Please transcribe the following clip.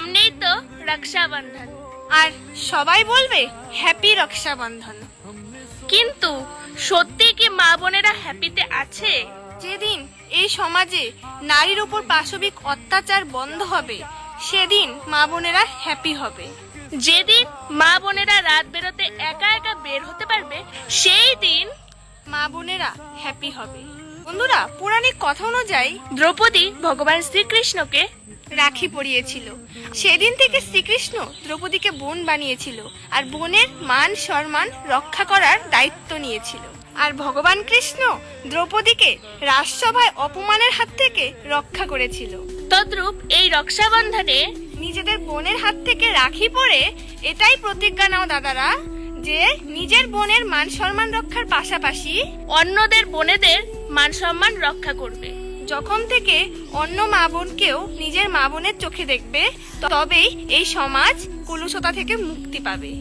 সামনেই তো রক্ষাবন্ধন। আর সবাই বলবে হ্যাপি রক্ষাবন্ধন। কিন্তু সত্যি কি মা বোনেরা হ্যাপিতে আছে? যেদিন এই সমাজে নারীর উপর পাশবিক অত্যাচার বন্ধ হবে সেদিন মা বোনেরা হ্যাপি হবে। যেদিন মা বোনেরা রাত বেরোতে একা একা বের হতে পারবে সেই দিন মা বোনেরা হ্যাপি হবে। বন্ধুরা পৌরাণিক কথা অনুযায়ী দ্রৌপদী ভগবান শ্রীকৃষ্ণকে রাখি পরিয়েছিল। সেদিন থেকে শ্রীকৃষ্ণ দ্রৌপদীকে বোন বানিয়েছিল আর বোনের মান সম্মান রক্ষা করার দায়িত্ব নিয়েছিল। আর ভগবান কৃষ্ণ দ্রৌপদীকে রাজসভায় অপমানের হাত থেকে রক্ষা করেছিল। তদ্রূপ এই রক্ষাবন্ধনে নিজেদের বোনের হাত থেকে রাখি পরে এটাই প্রতিজ্ঞা নাও দাদারা, যে নিজের বোনের মান সম্মান রক্ষার পাশাপাশি অন্যদের বোনেদের মান সম্মান রক্ষা করবে। যখন থেকে অন্য মা বোনকেও নিজের মা বোনের চোখে দেখবে, তবেই এই সমাজ কলুষতা থেকে মুক্তি পাবে।